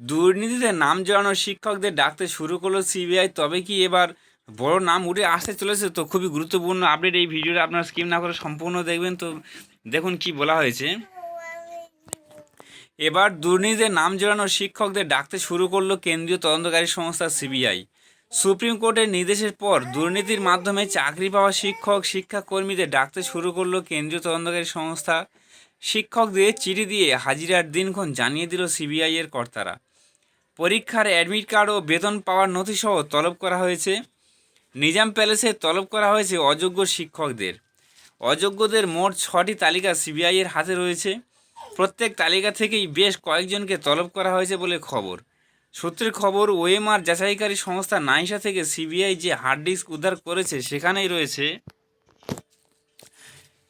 দুর্নীতিতে নাম জড়ানো শিক্ষকদের ডাকতে শুরু করল সিবিআই। তবে কি এবার বড় নাম উঠে আসতে চলেছে তো খুবই গুরুত্বপূর্ণ আপডেট এই ভিডিওটা আপনারা স্কিম না করে সম্পূর্ণ দেখবেন। তো দেখুন কি বলা হয়েছে। এবার দুর্নীতিতে নাম জড়ানো শিক্ষকদের ডাকতে শুরু করল কেন্দ্রীয় তদন্তকারী সংস্থা সিবিআই। সুপ্রিম কোর্টের নির্দেশের পর দুর্নীতির মাধ্যমে চাকরি পাওয়া শিক্ষক, শিক্ষাকর্মীদের ডাকতে শুরু করল কেন্দ্রীয় তদন্তকারী সংস্থা শিক্ষকদের চিঠি দিয়ে হাজিরার দিনক্ষণ জানিয়ে দিল সিবিআই এর কর্তারা। পরীক্ষার অ্যাডমিট কার্ড ও বেতন পাওয়ার নথিসহ তলব করা হয়েছে। নিজাম প্যালেসে তলব করা হয়েছে অযোগ্য শিক্ষকদের। অযোগ্যদের মোট ছটি তালিকা সিবিআই এর হাতে রয়েছে। প্রত্যেক তালিকা থেকেই বেশ কয়েকজনকে তলব করা হয়েছে বলে খবর। সূত্রের খবর, ওএমআর যাচাইকারী সংস্থা নাইসা থেকে সিবিআই যে হার্ড ডিস্ক উদ্ধার করেছে সেখানেই রয়েছে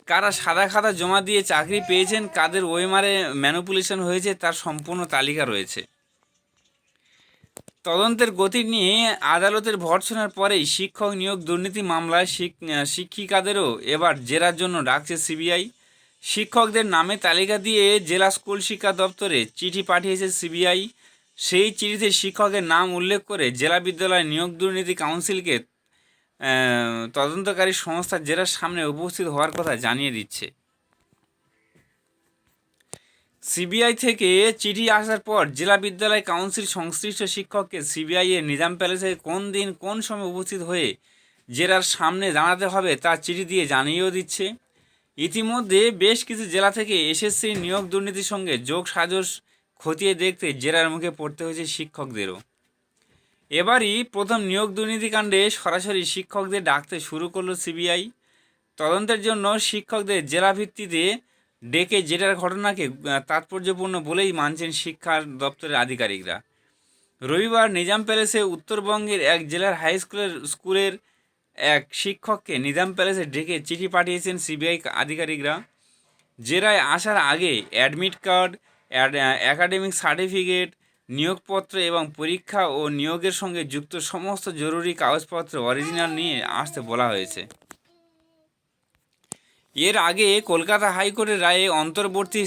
কারা সাদা খাতা জমা দিয়ে চাকরি পেয়েছেন, কাদের ওয়েমারে ম্যানুপুলেশন হয়েছে, তার সম্পূর্ণ তালিকা রয়েছে। তদন্তের গতি নিয়ে আদালতের ভর্সনার পরেই শিক্ষক নিয়োগ দুর্নীতি মামলায় শিক- শিক্ষিকাদেরও এবার জেরার জন্য ডাকছে সিবিআই। শিক্ষকদের নামে তালিকা দিয়ে জেলা স্কুল শিক্ষা দপ্তরে চিঠি পাঠিয়েছে সিবিআই। সেই চিঠিতে শিক্ষকের নাম উল্লেখ করে জেলা বিদ্যালয় নিয়োগ দুর্নীতি কাউন্সিলকে তদন্তকারী সংস্থা জেরার সামনে উপস্থিত হওয়ার কথা জানিয়ে দিচ্ছে। সিবিআই থেকে চিঠি আসার পর জেলা বিদ্যালয় কাউন্সিল সংশ্লিষ্ট শিক্ষককে সিবিআই এর নিজাম প্যালেসে কোন দিন কোন সময় উপস্থিত হয়ে জেরার সামনে দাঁড়াতে হবে তা চিঠি দিয়ে জানিয়েও দিচ্ছে। ইতিমধ্যে বেশ কিছু জেলা থেকে এসএসসি নিয়োগ দুর্নীতির সঙ্গে যোগ সাজস খতিয়ে দেখতে জেরার মুখে পড়তে হয়েছে শিক্ষকদেরও। এবারই প্রথম নিয়োগ দুর্নীতিকাণ্ডে সরাসরি শিক্ষকদের ডাকতে শুরু করল সিবিআই। তদন্তের জন্য শিক্ষকদের জেলা ভিত্তিতে ডেকে জেটার ঘটনাকে তাৎপর্যপূর্ণ বলেই মানছেন শিক্ষা দপ্তরের আধিকারিকরা। রবিবার নিজাম প্যালেসে উত্তরবঙ্গের এক জেলার হাই স্কুলের স্কুলের এক শিক্ষককে নিজাম প্যালেসে ডেকে চিঠি পাঠিয়েছেন সিবিআই আধিকারিকরা। জেরায় আসার আগে অ্যাডমিট কার্ড অ্যাকাডেমিক সার্টিফিকেট নিয়োগপত্র এবং পরীক্ষা ও নিয়োগের সঙ্গে যুক্ত সমস্ত জরুরি কাগজপত্র অরিজিনাল নিয়ে আসতে বলা হয়েছে। এর আগে কলকাতা হাইকোর্টের রায়ে অন্তর্বর্তী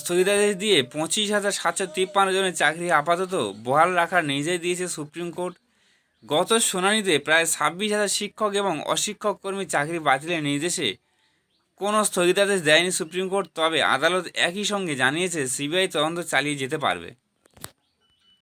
স্থগিতাদেশ দিয়ে পঁচিশ হাজার সাতশো তিপ্পান্ন জনের চাকরি আপাতত বহাল রাখার নির্দেশ দিয়েছে সুপ্রিম কোর্ট। গত শুনানিতে প্রায় ছাব্বিশ হাজার শিক্ষক এবং অশিক্ষক কর্মী চাকরি বাতিলের নির্দেশে কোনো স্থগিতাদেশ দেয়নি সুপ্রিম কোর্ট, তবে আদালত একই সঙ্গে জানিয়েছে, সিবিআই তদন্ত চালিয়ে যেতে পারবে।